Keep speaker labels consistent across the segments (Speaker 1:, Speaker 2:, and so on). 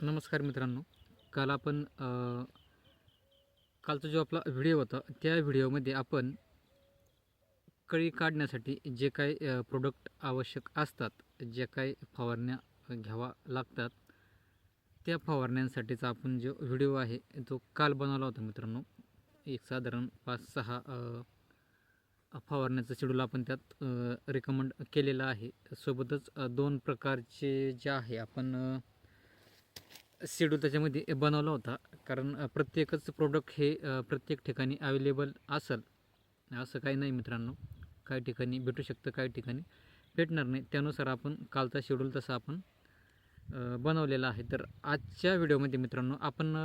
Speaker 1: नमस्कार मित्रांनो. काल आपण कालचा जो आपला व्हिडिओ होता त्या व्हिडिओमध्ये आपण कळी काढण्यासाठी जे काही प्रोडक्ट आवश्यक असतात जे काही फवारण्या घ्यावा लागतात त्या फवारण्यांसाठीचा आपण जो व्हिडिओ आहे तो काल बनवला होता मित्रांनो. एक साधारण पाच सहा फवारण्याचं शेड्यूल आपण त्यात रिकमेंड केलेलं आहे. सोबतच दोन प्रकारचे जे आहे आपण शेड्यूल त्याच्यामध्ये बनवला होता. कारण प्रत्येकच प्रोडक्ट हे प्रत्येक ठिकाणी अवेलेबल असेल. असं काही नाही मित्रांनो. काही ठिकाणी भेटू शकतं काही ठिकाणी भेटणार नाही. त्यानुसार आपण कालचा शेड्यूल तसा आपण बनवलेला आहे. तर आजच्या व्हिडिओमध्ये मित्रांनो आपण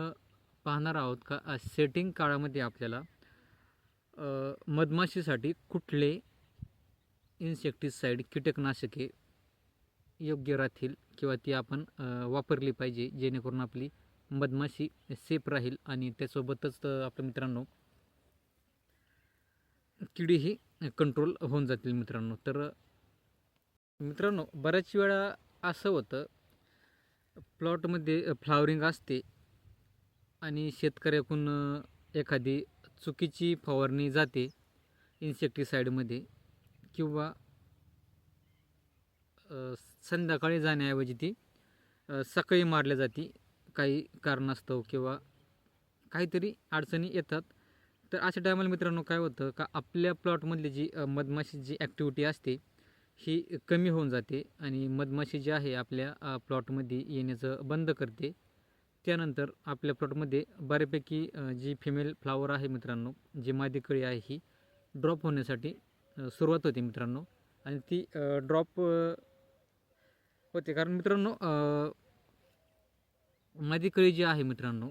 Speaker 1: पाहणार आहोत का सेटिंग काळामध्ये आपल्याला मधमाशीसाठी कुठले इन्सेक्टिसाईड कीटकनाशके योग्य राहतील किंवा ती आपण वापरली पाहिजे जेणेकरून आपली मधमाशी सेफ राहील आणि त्यासोबतच आपल्या मित्रांनो किडीही कंट्रोल होऊन जातील मित्रांनो. तर मित्रांनो बऱ्याच वेळा असं होतं प्लॉटमध्ये फ्लावरिंग असते आणि शेतकऱ्याकडून एखादी चुकीची फवारणी जाते इन्सेक्टिसाईडमध्ये किंवा संध्याकाळी जाण्याऐवजी ती सकाळी मारल्या जाते. काही कारणास्तव किंवा काहीतरी अडचणी येतात. तर अशा टायमाला मित्रांनो काय होतं का आपल्या प्लॉटमधली जी मधमाशी जी ॲक्टिव्हिटी असते ही कमी होऊन जाते आणि मधमाशी जी आहे आपल्या प्लॉटमध्ये येण्याचं बंद करते. त्यानंतर आपल्या प्लॉटमध्ये बऱ्यापैकी जी फिमेल फ्लावर आहे मित्रांनो जी मादी कळी आहे ही ड्रॉप होण्यासाठी सुरुवात होते मित्रांनो. आणि ती ड्रॉप होते. कारण मित्रांनो अ, मादी कळी जी आहे मित्रांनो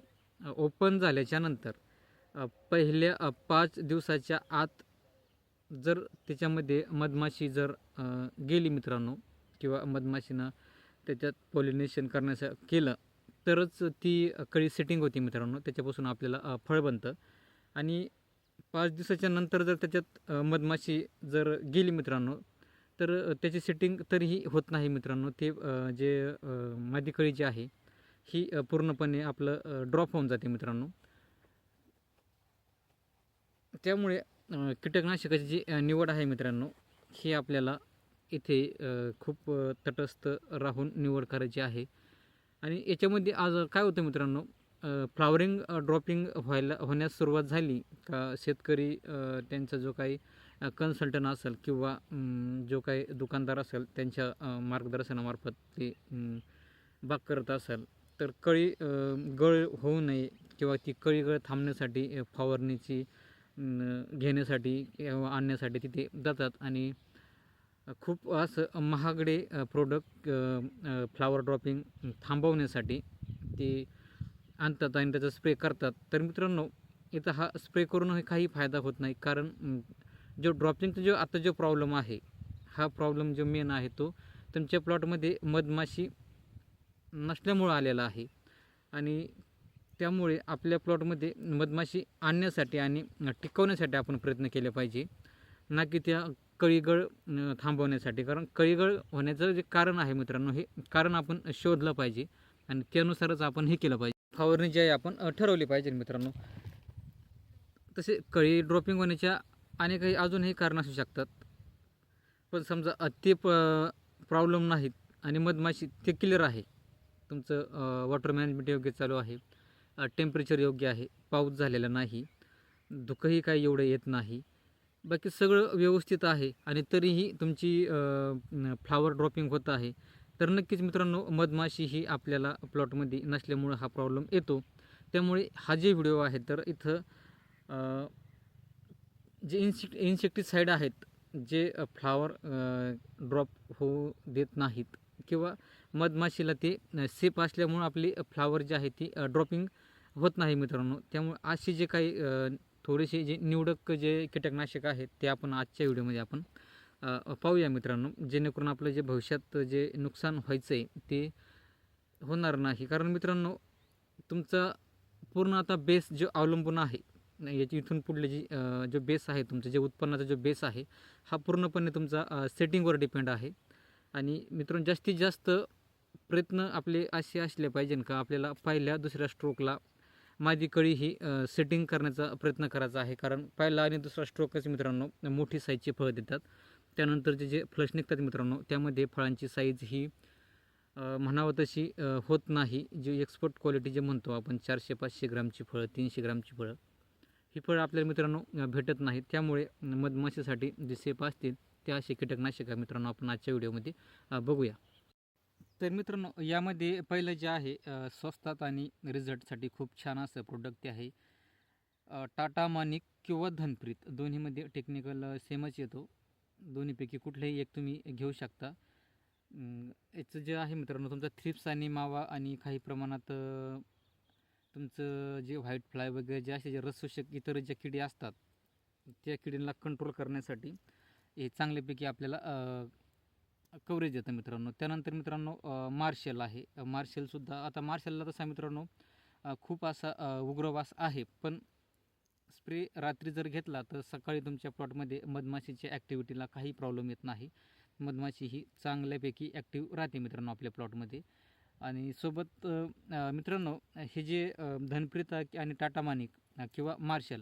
Speaker 1: ओपन झाल्याच्यानंतर पहिल्या पाच दिवसाच्या आत जर त्याच्यामध्ये मधमाशी जर गेली मित्रांनो किंवा मधमाशीनं त्याच्यात पॉलिनेशन करण्याचं केलं तरच ती कळी सेटिंग होती मित्रांनो. त्याच्यापासून आपल्याला फळ बनतं. आणि पाच दिवसाच्या नंतर जर त्याच्यात मधमाशी जर गेली मित्रांनो तर त्याची सेटिंग तरीही होत नाही मित्रांनो. ते जे मादीकळी मादी जी आहे ही पूर्णपणे आपलं ड्रॉप होऊन जाते मित्रांनो. त्यामुळे कीटकनाशकाची जी निवड आहे मित्रांनो ही आपल्याला इथे खूप तटस्थ राहून निवड करायची आहे. आणि याच्यामध्ये आज काय होतं मित्रांनो फ्लावरिंग ड्रॉपिंग व्हायला होण्यास सुरुवात झाली का शेतकरी त्यांचा जो काही कन्सल्टंट असेल किंवा जो काही दुकानदार असेल त्यांच्या मार्गदर्शनामार्फत ते बाग करत असेल तर कळी गळ होऊ नये किंवा ती कळी गळ थांबण्यासाठी फवारणीची घेण्यासाठी किंवा आणण्यासाठी तिथे जातात आणि खूप असं महागडे प्रोडक्ट फ्लावर ड्रॉपिंग थांबवण्यासाठी ते आणतात आणि त्याचा स्प्रे करतात. तर मित्रांनो इथं हा स्प्रे करूनही काही फायदा होत नाही. कारण जो ड्रॉपिंगचा जो आता जो प्रॉब्लेम आहे हा प्रॉब्लेम जो मेन आहे तो तुमच्या प्लॉटमध्ये मधमाशी नसल्यामुळं आलेला आहे. आणि त्यामुळे आपल्या प्लॉटमध्ये मधमाशी आणण्यासाठी आणि टिकवण्यासाठी आपण प्रयत्न केले पाहिजे. ना की त्या कळीगळ थांबवण्यासाठी. कारण कळीगळ होण्याचं जे कारण आहे मित्रांनो हे कारण आपण शोधलं पाहिजे. आणि त्यानुसारच आपण हे केलं पाहिजे. फवारणी जी आहे आपण ठरवली पाहिजे मित्रांनो. तसे कळी ड्रॉपिंग होण्याच्या अनेकही अजूनही कारण असू शकतात. पण समजा अति प प्रॉब्लेम नाहीत आणि मधमाशी ते क्लिअर आहे. तुमचं वॉटर मॅनेजमेंट योग्य चालू आहे. टेम्परेचर योग्य आहे. पाऊस झालेला नाही. धुकंही काही एवढं येत नाही. बाकी सगळं व्यवस्थित आहे आणि तरीही तुमची फ्लावर ड्रॉपिंग होत आहे. तर नक्कीच मित्रांनो मधमाशी ही आपल्याला प्लॉटमध्ये नसल्यामुळं हा प्रॉब्लेम येतो. त्यामुळे हा जे व्हिडिओ आहे तर इथं जे इन्सेक्ट इन्सेक्टिसाईड आहेत जे फ्लावर ड्रॉप होऊ देत नाहीत किंवा मधमाशीला ते सेप असल्यामुळं आपली फ्लावर जी आहे ती ड्रॉपिंग होत नाही मित्रांनो. त्यामुळे असे जे काही थोडेसे जे निवडक जे कीटकनाशक आहेत ते आपण आजच्या व्हिडिओमध्ये आपण पाहूया मित्रांनो. जेणेकरून आपलं जे भविष्यात जे नुकसान व्हायचं आहे ते होणार नाही. कारण मित्रांनो तुमचा पूर्ण आता बेस जो अवलंबून आहे याची इथून पुढले जी जो बेस आहे तुमचं जे उत्पन्नाचा जो बेस आहे हा पूर्णपणे तुमचा सेटिंगवर डिपेंड आहे. आणि मित्रांनो जास्तीत जास्त प्रयत्न आपले असे असले पाहिजे का आपल्याला पहिल्या दुसऱ्या स्ट्रोकला माझी कळी ही सेटिंग करण्याचा प्रयत्न करायचा आहे. कारण पहिला आणि दुसरा स्ट्रोकच मित्रांनो मोठी साईजची फळं देतात. त्यानंतर जे जे फ्लश निघतात मित्रांनो त्यामध्ये फळांची साईज ही म्हणावं तशी होत नाही. जी एक्सपोर्ट क्वालिटी जे म्हणतो आपण चारशे पाचशे ग्रामची फळं तीनशे ग्रामची फळं ही फळं आपल्याला मित्रांनो भेटत नाहीत. त्यामुळे मधमाशीसाठी जे सेप असतील त्या असे कीटकनाशक मित्रांनो आपण आजच्या व्हिडिओमध्ये बघूया. तर मित्रांनो यामध्ये पहिलं जे आहे स्वस्तात आणि रिझल्टसाठी खूप छान असं प्रोडक्ट ते आहे टाटा मानिक किंवा धनप्रीत. दोन्हीमध्ये टेक्निकल सेमच येतो. दोन्हीपैकी कुठलंही एक तुम्ही घेऊ शकता. याचं जे आहे मित्रांनो तुमचा थ्रिप्स आणि मावा आणि काही प्रमाणात तुमचं जे व्हाईट फ्लाय वगैरे जे असे जे रसशोषक इतर ज्या किडी असतात त्या किडींना कंट्रोल करण्यासाठी हे चांगल्यापैकी आपल्याला कवरेज येतं मित्रांनो. त्यानंतर मित्रांनो मार्शल आहे. मार्शलसुद्धा आता मार्शलला तसा मित्रांनो खूप असा उग्रवास आहे. पण स्प्रे रात्री जर घेतला तर सकाळी तुमच्या प्लॉटमध्ये मधमाशीच्या ॲक्टिव्हिटीला काही प्रॉब्लेम येत नाही. मधमाशी ही चांगल्यापैकी ॲक्टिव्ह राहते मित्रांनो आपल्या प्लॉटमध्ये आणि सोबत मित्रांनो हे जे अ, धनप्रीत आणि टाटा मानिक किंवा मार्शल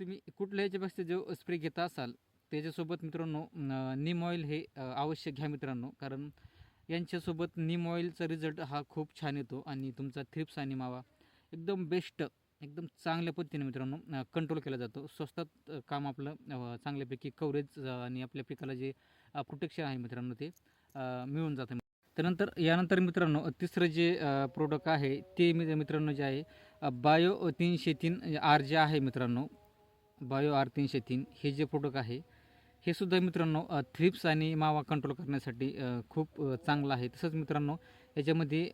Speaker 1: तुम्ही कुठल्या ह्याच्यापेक्षा जो स्प्रे घेता असाल त्याच्यासोबत मित्रांनो निम नीम ऑइल हे आवश्यक अवश्य घ्या मित्रांनो. कारण यांच्यासोबत नीम ऑइलचा रिझल्ट हा खूप छान येतो आणि तुमचा थ्रिप्स आणि मावा एकदम बेस्ट एकदम चांगल्या पद्धतीने मित्रांनो कंट्रोल केला जातो. स्वस्तात काम आपलं चांगल्यापैकी कवरेज आणि आपल्या पिकाला जे प्रोटेक्शन आहे मित्रांनो ते मिळून जातं त्यानंतर यानंतर मित्रांनो तिसरं जे प्रोडक्ट आहे ते मी मित्रांनो जे आहे बायो तीनशे तीन आर जे आहे मित्रांनो बायो आर तीनशे तीन हे जे प्रोडक्ट आहे हे सुद्धा मित्रांनो थ्रिप्स आणि मावा कंट्रोल करण्यासाठी खूप चांगलं आहे. तसंच मित्रांनो याच्यामध्ये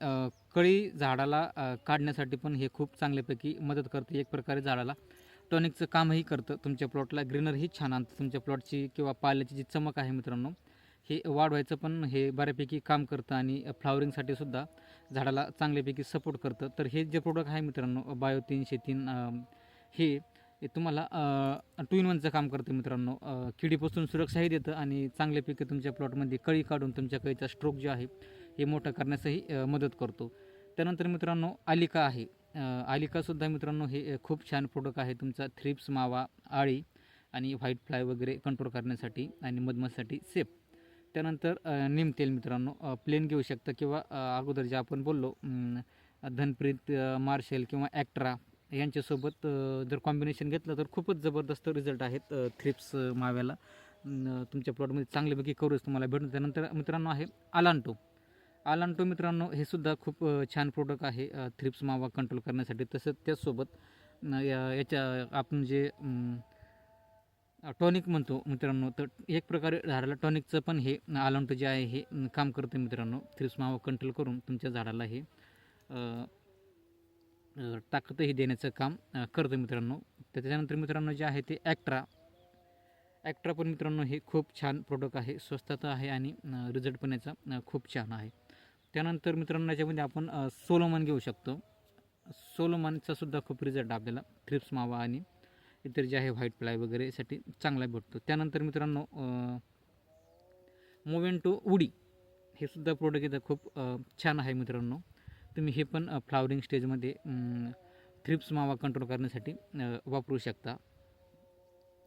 Speaker 1: कळी झाडाला काढण्यासाठी पण हे खूप चांगल्यापैकी मदत करते एक प्रकारे झाडाला. टॉनिकचं कामही करतं तुमच्या प्लॉटला ग्रीनरही छान आणतं तुमच्या प्लॉटची किंवा पाल्याची जी चमक आहे मित्रांनो हे वाढवायचं पण हे बऱ्यापैकी काम करतं आणि फ्लावरिंगसाठी सुद्धा झाडाला चांगल्यापैकी सपोर्ट करतं. तर हे जे प्रोडक्ट आहे मित्रांनो बायो तीनशे तीन हे हे तुम्हाला टू इन वनचं काम करतं मित्रांनो. किडीपासून सुरक्षाही देतं आणि चांगल्यापैकी तुमच्या प्लॉटमध्ये कळी काढून तुमच्या कळीचा स्ट्रोक जो आहे हे मोठं करण्यासही मदत करतो. त्यानंतर मित्रांनो आलिका आहे. आलिकासुद्धा मित्रांनो हे खूप छान प्रोडक्ट आहे. तुमचा थ्रिप्स मावा आळी आणि व्हाईट फ्लाय वगैरे कंट्रोल करण्यासाठी आणि मधमासाठी सेफ त्यानंतर निमतेल मित्रांनो प्लेन घेऊ शकता किंवा अगोदर जे आपण बोललो धनप्रीत मार्शल किंवा ॲक्ट्रा यांच्यासोबत जर कॉम्बिनेशन घेतलं तर खूपच जबरदस्त रिझल्ट आहेत थ्रिप्स माव्याला. तुमच्या प्लॉटमध्ये चांगल्यापैकी कवरेज तुम्हाला भेटून त्यानंतर मित्रांनो आहे आलांटो आलांटो मित्रांनो हे सुद्धा खूप छान प्रोडक्ट आहे थ्रिप्स मावा कंट्रोल करण्यासाठी. तसंच त्याचसोबत या- याच्या आपण जे टॉनिक म्हणतो मित्रांनो. तर एक प्रकारे झाडाला टॉनिकचं पण हे आलंट जे आहे हे काम करतं मित्रांनो. थ्रिप्स मावा कंट्रोल करून तुमच्या झाडाला हे ताकदही देण्याचं काम करतं मित्रांनो. त्याच्यानंतर मित्रांनो जे आहे ते ॲक्ट्रा ॲक्ट्रा पण मित्रांनो हे खूप छान प्रोडक्ट आहे. स्वस्तात आहे आणि रिझल्ट पण याचा खूप छान आहे. त्यानंतर मित्रांनो याच्यामध्ये आपण सोलोमन घेऊ शकतो. सोलोमनचा सुद्धा खूप रिझल्ट आपल्याला. थ्रिप्स मावा आणि इतर जे आहे व्हाईट फ्लाय वगैरेसाठी चांगला भेटतो. त्यानंतर मित्रांनो मोवेंटो उडी हे सुद्धा प्रोडक्ट इथं खूप छान आहे मित्रांनो. तुम्ही हे पण फ्लावरिंग स्टेजमध्ये थ्रिप्स मावा कंट्रोल करण्यासाठी वापरू शकता.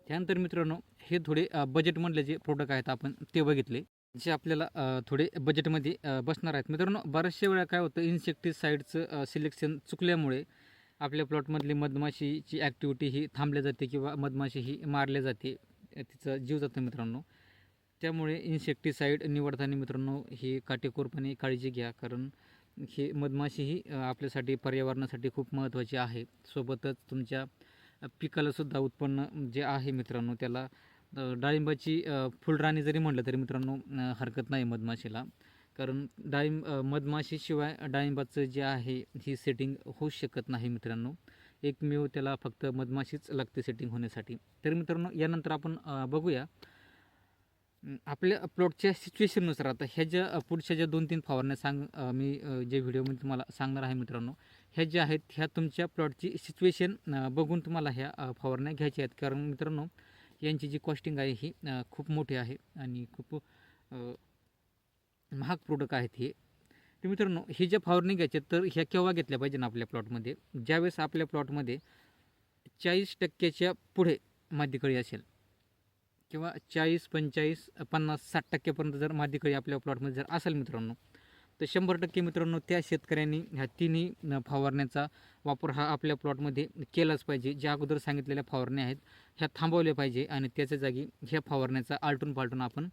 Speaker 1: त्यानंतर मित्रांनो हे थोडे बजेटमधले जे प्रोडक्ट आहेत आपण ते बघितले. जे आपल्याला थोडे बजेटमध्ये बसणार आहेत. मित्रांनो बऱ्याचशा वेळा काय होतं इन्सेक्टिसाईडचं सिलेक्शन चुकल्यामुळे आपल्या प्लॉटमधली मधमाशीची ॲक्टिव्हिटी ही थांबल्या जाते किंवा मधमाशी ही मारल्या जाते तिचा जीव जातो मित्रांनो. त्यामुळे इन्सेक्टिसाईड निवडताना मित्रांनो ही काटेकोरपणे काळजी घ्या कारण ही मधमाशी ही आपल्यासाठी पर्यावरणासाठी खूप महत्त्वाची आहे. सोबतच तुमच्या पिकालासुद्धा उत्पन्न जे आहे मित्रांनो त्याला डाळिंबाची फुलराणी जरी म्हटलं तरी मित्रांनो हरकत नाही मधमाशीला. कारण डाळिंब मधमाशीशिवाय डाळिंबाचं जे आहे ही सेटिंग होऊ शकत नाही मित्रांनो. एकमेव त्याला फक्त मधमाशीच लागते सेटिंग होण्यासाठी. तर मित्रांनो यानंतर आपण बघूया. आपल्या प्लॉटच्या सिच्युएशननुसार आता ह्या ज्या पुढच्या ज्या दोन तीन फवारण्या सांग मी जे जे व्हिडिओमध्ये तुम्हाला सांगणार आहे मित्रांनो ह्या ज्या आहेत ह्या तुमच्या प्लॉटची सिच्युएशन बघून तुम्हाला ह्या फवारण्या घ्यायच्या आहेत. कारण मित्रांनो यांची जी कॉस्टिंग आहे ही खूप मोठी आहे. आणि खूप महाग प्रोडक्ट आहेत हे. तर मित्रांनो ही ज्या फवारणी घ्यायचे तर ह्या केव्हा घेतल्या पाहिजे ना आपल्या प्लॉटमध्ये ज्यावेळेस आपल्या प्लॉटमध्ये चाळीस टक्क्याच्या पुढे मादीकळी असेल किंवा चाळीस पंचेचाळीस पन्नास साठ टक्क्यापर्यंत जर मादीकळी आपल्या प्लॉटमध्ये जर असेल मित्रांनो तर शंभर टक्के मित्रांनो त्या शेतकऱ्यांनी ह्या तिन्ही न- फवारण्याचा वापर हा आपल्या प्लॉटमध्ये केलाच पाहिजे. ज्या अगोदर सांगितलेल्या फवारण्या आहेत ह्या थांबवल्या पाहिजे आणि त्याच्या जागी ह्या फवारण्याचा आलटून पालटून आपण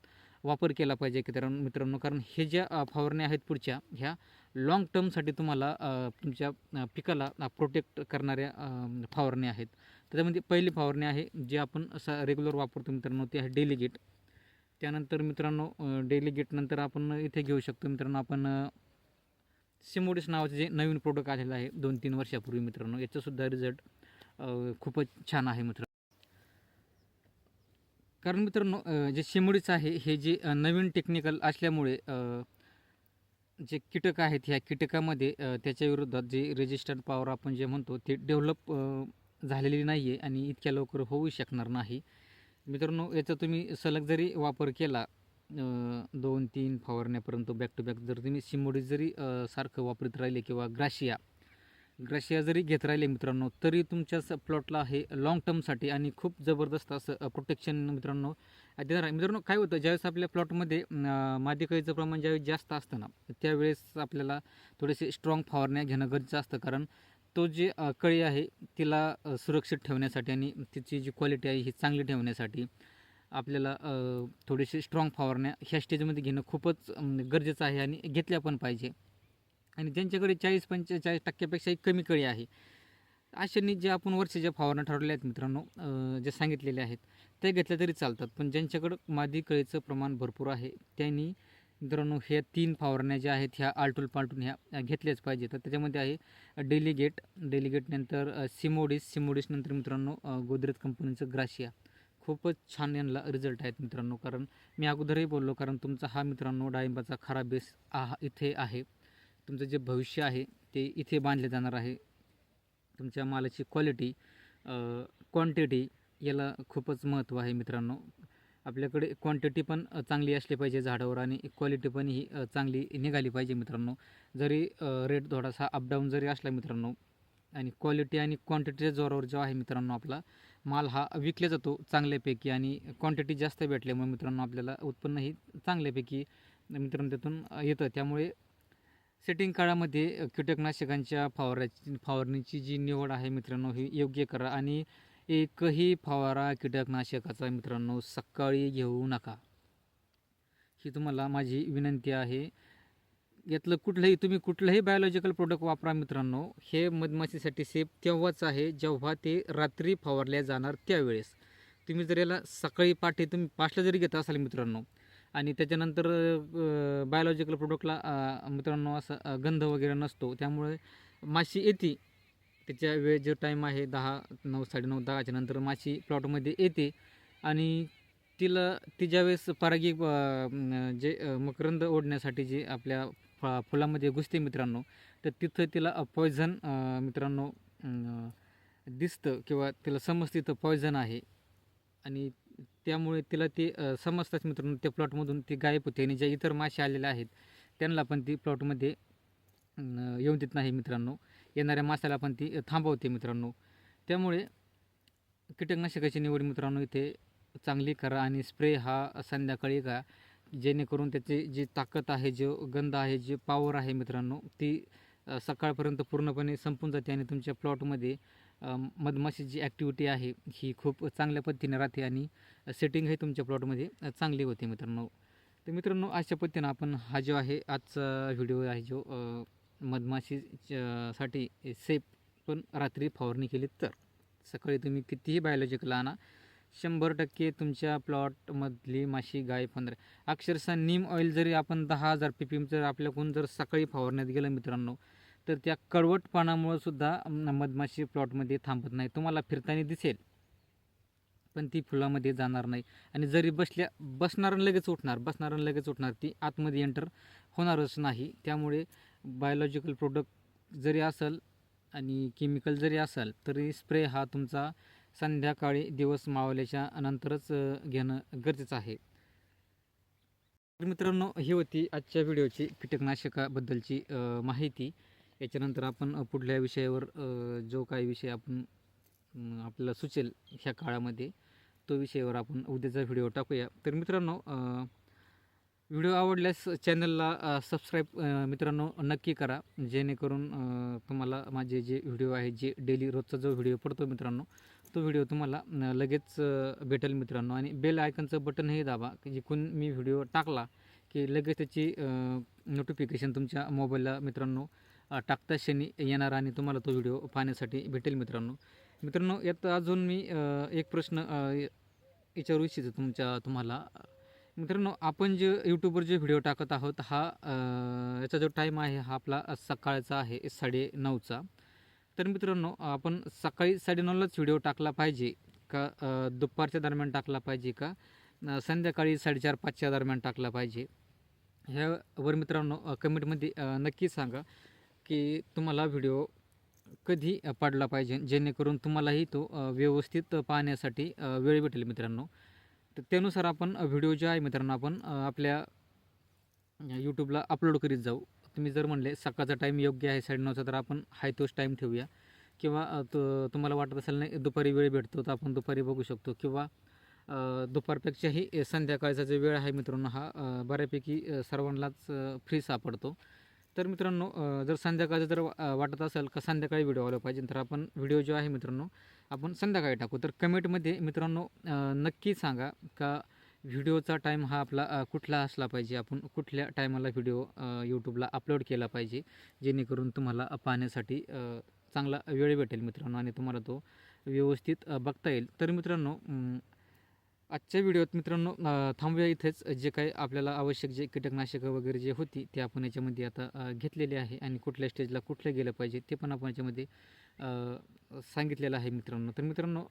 Speaker 1: वापर केला पाहिजे की कारण मित्रांनो? कारण हे ज्या फवारण्या आहेत पुढच्या ह्या लाँग टर्मसाठी तुम्हाला तुमच्या पिकाला प्रोटेक्ट करणाऱ्या फवारण्या आहेत. त्याच्यामध्ये पहिली फवारणी आहे जी आपण असं रेग्युलर वापरतो मित्रांनो ती आहे डेलिगेट त्यानंतर मित्रांनो डेलिगेट नंतर आपण इथे घेऊ शकतो मित्रांनो आपण सिमोडिस नावाचे जे नवीन प्रोडक्ट आलेलं आहे दोन तीन वर्षापूर्वी मित्रांनो याचासुद्धा रिझल्ट खूपच छान आहे मित्रांनो. कारण मित्रांनो जे शिमोडीचं आहे हे जे नवीन टेक्निकल असल्यामुळे जे कीटक आहेत ह्या कीटकामध्ये त्याच्या विरोधात जे रेजिस्टर्ड पॉवर आपण जे म्हणतो ते डेव्हलप झालेली नाही आहे आणि इतक्या लवकर होऊ शकणार नाही. मित्रांनो याचा तुम्ही सलग जरी वापर केला दोन तीन फवारण्यापर्यंत बॅक टू बॅक जर तुम्ही शिमोडी जरी सारखं वापरत राहिले किंवा ग्राशिया ग्राशिया जरी घेत राहिले मित्रांनो तरी तुमच्या प्लॉटला हे लाँग टर्मसाठी आणि खूप जबरदस्त असं प्रोटेक्शन मित्रांनो देणार आहे. मित्रांनो काय होतं ज्यावेळेस आपल्या प्लॉटमध्ये मादिकळीचं प्रमाण ज्यावेळेस जास्त असतं ना त्यावेळेस आपल्याला थोडेसे स्ट्रॉंग फवारण्या घेणं गरजेचं असतं. कारण तो जे कळी आहे तिला सुरक्षित ठेवण्यासाठी आणि तिची जी क्वालिटी आहे ही चांगली ठेवण्यासाठी आपल्याला थोडेसे स्ट्रॉंग फवारण्या ह्या स्टेजमध्ये घेणं खूपच गरजेचं आहे आणि घेतल्या पण पाहिजे. आणि ज्यांच्याकडे चाळीस पंचेचाळीस टक्क्यापेक्षाही कमी कळी आहे अशांनी जे आपण वर्षाच्या फवारण्या ठरवल्या आहेत मित्रांनो जे सांगितलेले आहेत ते घेतल्या तरी चालतात. पण ज्यांच्याकडं मादी कळीचं प्रमाण भरपूर आहे त्यांनी मित्रांनो ह्या तीन फवारण्या ज्या आहेत ह्या आलटूल पालटून ह्या घेतल्याच पाहिजे तर त्याच्यामध्ये आहे डेलिगेट डेलिगेटनंतर सिमोडिस सिमोडिसनंतर मित्रांनो गोदरेज कंपनीचं ग्राशिया. खूपच छान यांना रिझल्ट आहेत मित्रांनो कारण मी अगोदरही बोललो कारण तुमचा हा मित्रांनो डाळिंबाचा खरा बेस आ इथे आहे. तुमचं जे भविष्य आहे ते इथे बांधले जाणार आहे. तुमच्या मालाची क्वालिटी क्वांटिटी याला खूपच महत्त्व आहे मित्रांनो. आपल्याकडे क्वांटिटी पण चांगली असली पाहिजे झाडावर आणि क्वालिटी पण ही चांगली निघाली पाहिजे मित्रांनो. जरी रेट थोडासा अपडाऊन जरी असला मित्रांनो आणि क्वालिटी आणि क्वांटिटीच्या जोरावर जो आहे मित्रांनो आपला माल हा विकला जातो चांगल्यापैकी आणि क्वांटिटी जास्त भेटल्यामुळे मित्रांनो आपल्याला उत्पन्नही चांगल्यापैकी मित्रांनो त्यातून येतं. त्यामुळे सेटिंग काळामध्ये कीटकनाशकांच्या फवाराची फवारणीची जी निवड आहे मित्रांनो ही योग्य करा आणि एकही फवारा कीटकनाशकाचा मित्रांनो सकाळी घेऊ नका. ही तुम्हाला माझी विनंती आहे. यातलं कुठलंही तुम्ही कुठलंही बायोलॉजिकल प्रोडक्ट वापरा मित्रांनो हे मधमाशीसाठी सेफ तेव्हाच आहे जेव्हा ते रात्री फवारल्या जाणार त्यावेळेस. तुम्ही जर याला सकाळी पाठी तुम्ही पाचला जरी घेत असाल मित्रांनो आणि त्याच्यानंतर बायोलॉजिकल प्रोडक्टला मित्रांनो असा गंध वगैरे नसतो. त्यामुळे माशी येते. त्याच्या वेळ जे टाईम आहे दहा नऊ साडेनऊ दहाच्या नंतर माशी प्लॉटमध्ये येते. आणि तिला ती ज्यावेळेस परागी जे मकरंद ओढण्यासाठी जे आपल्या फ फुलामध्ये घुसते मित्रांनो तर तिथं तिला पॉयझन मित्रांनो दिसतं किंवा तिला समजते तिथं पॉयझन आहे. आणि त्यामुळे तिला ते समजतात समजताच मित्रांनो त्या प्लॉटमधून ती गायब होते आणि ज्या इतर मासे आलेल्या आहेत त्यांना पण ती प्लॉटमध्ये येऊन देत नाही मित्रांनो. येणाऱ्या माशाला पण ती थांबवते मित्रांनो. त्यामुळे कीटकनाशकाची निवड मित्रांनो इथे चांगली करा आणि स्प्रे हा संध्याकाळी का जेणेकरून त्याची जी ताकद आहे जो गंध आहे जी पावर आहे मित्रांनो ती सकाळपर्यंत पूर्णपणे संपून जाते आणि तुमच्या प्लॉटमध्ये मधमाशी जी ॲक्टिव्हिटी आहे ही खूप चांगल्या पद्धतीने राहते आणि सेटिंग हे तुमच्या प्लॉटमध्ये चांगली होते मित्रांनो. तर मित्रांनो अशा पद्धतीनं आपण हा जो आहे आजचा व्हिडिओ आहे जो मधमाशी साठी सेफ पण रात्री फवारणी केली तर. सकाळी तुम्ही कितीही बायोलॉजिकल आणा शंभर टक्के तुमच्या प्लॉटमधली माशी गायब होणार अक्षरशः नीम ऑइल जरी आपण दहा हजार पी पी एम जर आपल्याकडून जर सकाळी फवारण्यात गेलं मित्रांनो तर त्या कडवटपणामुळं सुद्धा मधमाशी प्लॉटमध्ये थांबत नाही. तुम्हाला फिरताना दिसेल पण ती फुलामध्ये जाणार नाही. आणि जरी बसल्या बसणार लगेच उठणार बसणार लगेच उठणार ती आतमध्ये एंटर होणारच नाही. त्यामुळे बायोलॉजिकल प्रोडक्ट जरी असेल आणि केमिकल जरी असेल तरी स्प्रे हा तुमचा संध्याकाळी दिवस मावल्याच्या नंतरच घेणं गरजेचं आहे. तर मित्रांनो ही होती आजच्या व्हिडिओची कीटकनाशकाबद्दलची माहिती. याच्यानंतर आपण पुढल्या विषयावर जो काही विषय आपण आपल्याला सुचेल ह्या काळामध्ये तो विषयावर आपण उद्याचा व्हिडिओ टाकूया. तर मित्रांनो व्हिडिओ आवडल्यास चॅनलला सबस्क्राईब मित्रांनो नक्की करा. जेणेकरून तुम्हाला माझे जे व्हिडिओ आहेत जे डेली रोजचा जो व्हिडिओ पडतो मित्रांनो तो व्हिडिओ तुम्हाला लगेच भेटेल मित्रांनो. आणि बेल आयकनचं बटनही दाबा की जिकून मी व्हिडिओ टाकला की लगेच त्याची नोटिफिकेशन तुमच्या मोबाईलला मित्रांनो टाकता शनी येणार आणि तुम्हाला तो व्हिडिओ पाहण्यासाठी भेटेल मित्रांनो. मित्रांनो यात अजून मी एक प्रश्न विचारू इच्छितो तुमच्या तुम्हाला. मित्रांनो आपण जे यूट्यूबवर जे व्हिडिओ टाकत आहोत हा याचा जो टाईम आहे हा आपला सकाळचा आहे साडे नऊचा तर मित्रांनो आपण सकाळी साडेनऊलाच व्हिडिओ टाकला पाहिजे का दुपारच्या दरम्यान टाकला पाहिजे का संध्याकाळी साडेचार पाचच्या दरम्यान टाकला पाहिजे? ह्यावर मित्रांनो कमेंटमध्ये नक्की सांगा. की तुम्हाला व्हिडिओ कधी पाडला पाहिजे जेणेकरून तुम्हालाही तो व्यवस्थित पाहण्यासाठी वेळ भेटेल मित्रांनो. तर त्यानुसार आपण व्हिडिओ जे आहे मित्रांनो आपण आपल्या यूट्यूबला अपलोड करीत जाऊ. तुम्ही जर म्हणले सकाळचा टाईम योग्य आहे साडेनऊचा तर आपण हाय तोच टाईम ठेवूया. किंवा तो तुम्हाला वाटत असेल नाही दुपारी वेळ भेटतो तर आपण दुपारी बघू शकतो. किंवा दुपारपेक्षाही संध्याकाळचा जो वेळ आहे मित्रांनो हा बऱ्यापैकी सर्वांनाच फ्री सापडतो. तर मित्रांनो जर संध्याकाळचं जर वा- वाटत असेल का संध्याकाळी व्हिडिओ आला पाहिजे तर आपण व्हिडिओ जो आहे मित्रांनो आपण संध्याकाळी टाकू. तर कमेंटमध्ये मित्रांनो नक्की सांगा का व्हिडिओचा टाईम हा आपला कुठला असला पाहिजे आपण कुठल्या टायमाला व्हिडिओ यूट्यूबला अपलोड केला पाहिजे जेणेकरून तुम्हाला पाहण्यासाठी चांगला वेळ भेटेल मित्रांनो आणि तुम्हाला तो व्यवस्थित बघता येईल. तर मित्रांनो आजच्या व्हिडिओत मित्रांनो थांबूया इथेच. जे काही आपल्याला आवश्यक जे कीटकनाशकं वगैरे जे होती ते आपण याच्यामध्ये आता घेतलेली आहे आणि कुठल्या स्टेजला कुठलं गेलं पाहिजे ते पण आपण याच्यामध्ये सांगितलेलं आहे मित्रांनो. तर मित्रांनो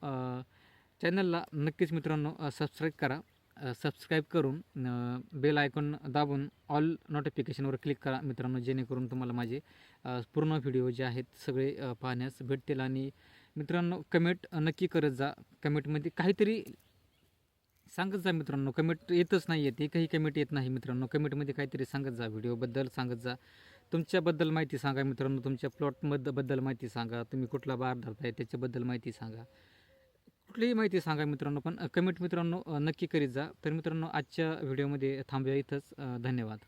Speaker 1: चॅनलला नक्कीच मित्रांनो सबस्क्राईब करा सबस्क्राईब करून बेल आयकॉन दाबून ऑल नोटिफिकेशनवर क्लिक करा मित्रांनो जेणेकरून तुम्हाला माझे पूर्ण व्हिडिओ जे आहेत सगळे पाहण्यास भेटतील. आणि मित्रांनो कमेंट नक्की करत जा. कमेंटमध्ये काहीतरी सांगत जा मित्रांनो कमेंट येतच नाही येते एकही कमेंट येत नाही मित्रांनो. कमेंटमध्ये काहीतरी सांगत जा व्हिडिओबद्दल सांगत जा. तुमच्याबद्दल माहिती सांगा मित्रांनो तुमच्या प्लॉटमधबद्दल माहिती सांगा. तुम्ही कुठला बार धरताय त्याच्याबद्दल माहिती सांगा. कुठलीही माहिती सांगा मित्रांनो पण कमेंट मित्रांनो नक्की करीत जा. तर मित्रांनो आजच्या व्हिडिओमध्ये थांबूया इथंच. धन्यवाद.